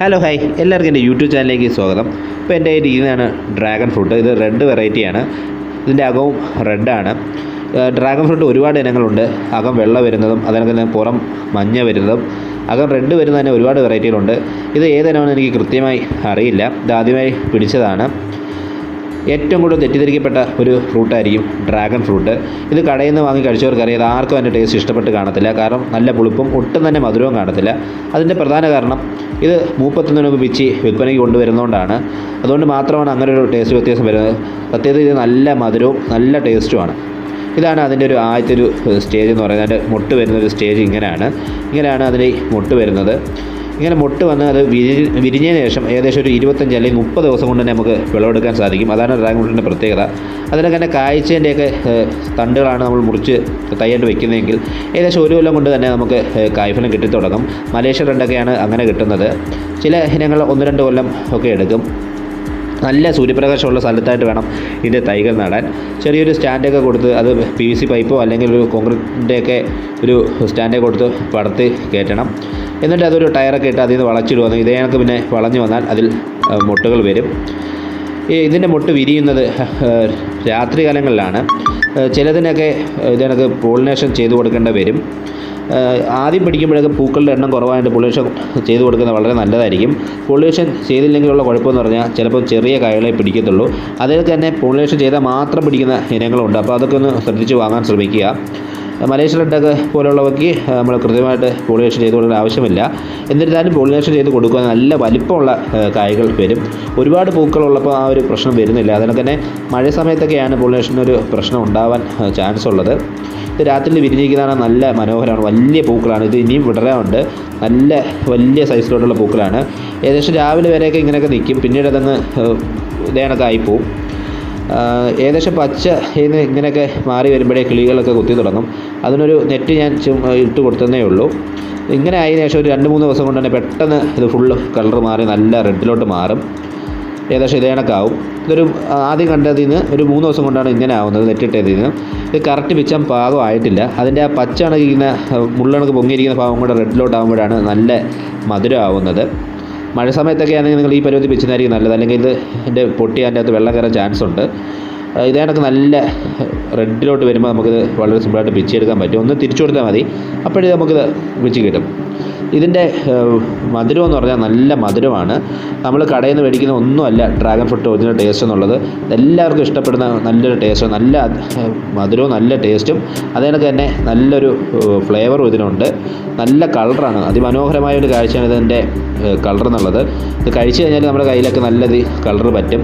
Hello hi എല്ലാവർക്കും എന്റെ YouTube ചാനലിലേക്ക് സ്വാഗതം. ഇപ്പോൾ എന്റെ ഇരിക്കുന്നതാണ് ഡ്രാഗൺ ഫ്രൂട്ട് ഇത് റെഡ് വെറൈറ്റിയാണ് ഇതിന്റെ അകവും റെഡാണ് ഡ്രാഗൺ ഫ്രൂട്ട് ഒരുപാട് ഇനങ്ങളുണ്ട്. അകം വെള്ള വരുന്നതും അതിനൊക്കെ തന്നെ പുറം മഞ്ഞ വരുന്നതും അകം റെഡ് വരുന്ന തന്നെ ഒരുപാട് വെറൈറ്റികളുണ്ട് ഇത് ഏതിനാണെന്ന് എനിക്ക് കൃത്യമായി അറിയില്ല. ഇത് ആദ്യമായി പിടിച്ചതാണ്. ഏറ്റവും കൂടുതൽ തെറ്റിദ്ധരിക്കപ്പെട്ട ഒരു ഫ്രൂട്ടായിരിക്കും ഡ്രാഗൺ ഫ്രൂട്ട്. ഇത് കടയിൽ നിന്ന് വാങ്ങി കഴിച്ചവർക്കറിയാം ഇത് ആർക്കും അതിന്റെ ടേസ്റ്റ് ഇഷ്ടപ്പെട്ട് കാണത്തില്ല. കാരണം നല്ല പുളിപ്പും ഒട്ടും തന്നെ മധുരവും കാണത്തില്ല. അതിന്റെ പ്രധാന കാരണം ഇത് മൂപ്പത്തൊന്നിന് മുമ്പ് പിച്ചി വിൽപ്പനയ്ക്ക് കൊണ്ടുവരുന്നതുകൊണ്ടാണ്. അതുകൊണ്ട് മാത്രമാണ് അങ്ങനെ ഒരു ടേസ്റ്റ് വ്യത്യാസം വരുന്നത്. സത്യത്തിൽ ഇത് നല്ല മധുരവും നല്ല ടേസ്റ്റുമാണ് ഇതാണ് അതിന്റെ ഒരു ആദ്യത്തെ ഒരു സ്റ്റേജ് എന്ന് പറയുന്നത്. അതിന്റെ മുട്ട് വരുന്ന ഒരു സ്റ്റേജ് ഇങ്ങനെയാണ്. ഇങ്ങനെയാണ് അതിന്റെ മുട്ട് വരുന്നത്. ഇങ്ങനെ മുട്ട് വന്ന് അത് വിരി വിരിഞ്ഞതിന് ശേഷം ഏകദേശം ഒരു ഇരുപത്തഞ്ച് അല്ലെങ്കിൽ മുപ്പത് ദിവസം കൊണ്ട് തന്നെ നമുക്ക് വിളവെടുക്കാൻ സാധിക്കും. അതാണ് ഡ്രാഗൺ ഫ്രൂട്ടിന്റെ പ്രത്യേകത. അതിനൊക്കെ തന്നെ കായ്ച്ചതിന്റെയൊക്കെ തണ്ടുകളാണ് നമ്മൾ മുറിച്ച് തയ്യായിട്ട് വെക്കുന്നതെങ്കിൽ ഏകദേശം ഒരു കൊല്ലം കൊണ്ട് തന്നെ നമുക്ക് കായ്ഫലം കിട്ടിത്തുടങ്ങും. മലേഷ്യ രണ്ടൊക്കെയാണ് അങ്ങനെ കിട്ടുന്നത്. ചില ഇനങ്ങൾ ഒന്ന് രണ്ട് കൊല്ലം ഒക്കെ എടുക്കും. നല്ല സൂര്യപ്രകാശമുള്ള സ്ഥലത്തായിട്ട് വേണം ഇതിന്റെ തൈകൾ നടാൻ. ചെറിയൊരു സ്റ്റാൻഡൊക്കെ കൊടുത്ത് അത് പി വി സി പൈപ്പോ അല്ലെങ്കിൽ ഒരു കോൺക്രീറ്റിന്റെയൊക്കെ ഒരു സ്റ്റാൻഡൊക്കെ കൊടുത്ത് പടർത്തി കയറ്റണം. എന്നിട്ട് അതൊരു ടയറൊക്കെ ഇട്ട് അതിൽ നിന്ന് വളച്ചിടുവന്നു ഇതേ കണക്ക് പിന്നെ വളഞ്ഞു വന്നാൽ അതിൽ മുട്ടകൾ വരും. ഇതിന്റെ മുട്ട് വിരിയുന്നത് രാത്രികാലങ്ങളിലാണ്. ചിലതിനൊക്കെ ഇതേ കണക്ക് പോളിനേഷൻ ചെയ്തു കൊടുക്കേണ്ട വരും. ആദ്യം പിടിക്കുമ്പോഴൊക്കെ പൂക്കളുടെ എണ്ണം കുറവായിട്ട് പൊള്യൂഷൻ ചെയ്തു കൊടുക്കുന്നത് വളരെ നല്ലതായിരിക്കും. പൊള്യൂഷൻ ചെയ്തില്ലെങ്കിലുള്ള കുഴപ്പമെന്ന് പറഞ്ഞാൽ ചിലപ്പോൾ ചെറിയ കായകളെ പിടിക്കത്തുള്ളൂ. അതിൽ തന്നെ പൊള്യൂഷൻ ചെയ്താൽ മാത്രം പിടിക്കുന്ന ഇനങ്ങളുണ്ട്. അപ്പോൾ അതൊക്കെ ഒന്ന് ശ്രദ്ധിച്ച് വാങ്ങാൻ ശ്രമിക്കുക. മലേഷ്യ റെഡൊക്കെ പോലുള്ളവയ്ക്ക് നമ്മൾ കൃത്യമായിട്ട് പോളിനേഷൻ ചെയ്ത് കൊടുക്കേണ്ട ആവശ്യമില്ല. എന്നിരുന്നാലും പോളിനേഷൻ ചെയ്ത് കൊടുക്കുക നല്ല വലിപ്പമുള്ള കായകൾ വരും. ഒരുപാട് പൂക്കളുള്ളപ്പോൾ ആ ഒരു പ്രശ്നം വരുന്നില്ല. അതിനൊക്കെ തന്നെ മഴ സമയത്തൊക്കെയാണ് പോളിനേഷന് ഒരു പ്രശ്നം ഉണ്ടാവാൻ ചാൻസ് ഉള്ളത്. ഇത് രാത്രിയിൽ വിരിഞ്ഞിരിക്കുന്നതാണ് നല്ല മനോഹരമാണ്. വലിയ പൂക്കളാണ്. ഇത് ഇനിയും വിടരാനുണ്ട്. നല്ല വലിയ സൈസിലോട്ടുള്ള പൂക്കളാണ്. ഏകദേശം രാവിലെ വരെയൊക്കെ ഇങ്ങനെയൊക്കെ നിൽക്കും. പിന്നീട് അതങ്ങ് ഇതേണൊക്കെ ആഹ് ഏകദേശം പച്ച ഇന്ന് ഇങ്ങനെയൊക്കെ മാറി വരുമ്പോഴേ കിളികളൊക്കെ കുത്തി തുടങ്ങും. അതിനൊരു നെറ്റ് ഞാൻ ഇട്ട് കൊടുത്തതേ ഉള്ളൂ. ഇങ്ങനെ ആയതിനു ശേഷം ഒരു രണ്ട് മൂന്ന് ദിവസം കൊണ്ട് തന്നെ പെട്ടെന്ന് ഇത് ഫുള്ള് കളർ മാറി നല്ല റെഡിലോട്ട് മാറും. ഏകദേശം ഇതേ കണക്കാവും. ഇതൊരു ആദ്യം കണ്ടതിൽ നിന്ന് ഒരു മൂന്ന് ദിവസം കൊണ്ടാണ് ഇങ്ങനെ ആവുന്നത് നെറ്റിട്ടതിൽ നിന്ന് ഇത് കറക്റ്റ് പിച്ചാൻ പാകമായിട്ടില്ല അതിന്റെ ആ പച്ചണക്കിരിക്കുന്ന മുള്ളണക്ക് പൊങ്ങിയിരിക്കുന്ന ഭാഗം കൂടെ റെഡിലോട്ട് ആകുമ്പോഴാണ് നല്ല മധുരമാവുന്നത് മഴ സമയത്തൊക്കെ ആണെങ്കിൽ നിങ്ങൾ ഈ പരുവത്തിൽ വെച്ചിരുന്നായിരിക്കും നല്ലത്. അല്ലെങ്കിൽ ഇത് എന്റെ പൊട്ടി അതിന്റെ അകത്ത് വെള്ളം കയറാൻ ചാൻസ് ഉണ്ട്. ഇതേ നല്ല റെഡിലോട്ട് വരുമ്പോൾ നമുക്കിത് വളരെ സിമ്പിളായിട്ട് പിച്ചെടുക്കാൻ പറ്റും. ഒന്ന് തിരിച്ചു കൊടുത്താൽ മതി. അപ്പോഴേ നമുക്കിത് പിച്ച് കിട്ടും. ഇതിന്റെ മധുരം എന്ന് പറഞ്ഞാൽ നല്ല മധുരമാണ്. നമ്മൾ കടയിൽ നിന്ന് മേടിക്കുന്ന ഒന്നുമല്ല ഡ്രാഗൺ ഫ്രൂട്ട് ഒറിജിനൽ ടേസ്റ്റ് എന്നുള്ളത്. എല്ലാവർക്കും ഇഷ്ടപ്പെടുന്ന നല്ലൊരു ടേസ്റ്റ് നല്ല മധുരവും നല്ല ടേസ്റ്റും അതേ തന്നെ നല്ലൊരു ഫ്ലേവറും ഇതിനുണ്ട്. നല്ല കളറാണ് അതിമനോഹരമായ ഒരു കാഴ്ചയാണ് ഇതിന്റെ കളർ എന്നുള്ളത്. ഇത് കഴിച്ചു കഴിഞ്ഞാൽ നമ്മുടെ കയ്യിലൊക്കെ നല്ലത് കളർ പറ്റും.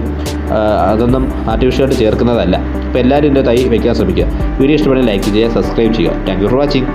അതൊന്നും ആർട്ടിഫിഷ്യലായിട്ട് ചേർക്കുന്നതല്ല. അപ്പോൾ എല്ലാവരും എന്റെ തൈ വയ്ക്കാൻ ശ്രമിക്കുക. വീഡിയോ ഇഷ്ടപ്പെടുന്ന ലൈക്ക് ചെയ്യുക സബ്സ്ക്രൈബ് ചെയ്യുക. Thank you for watching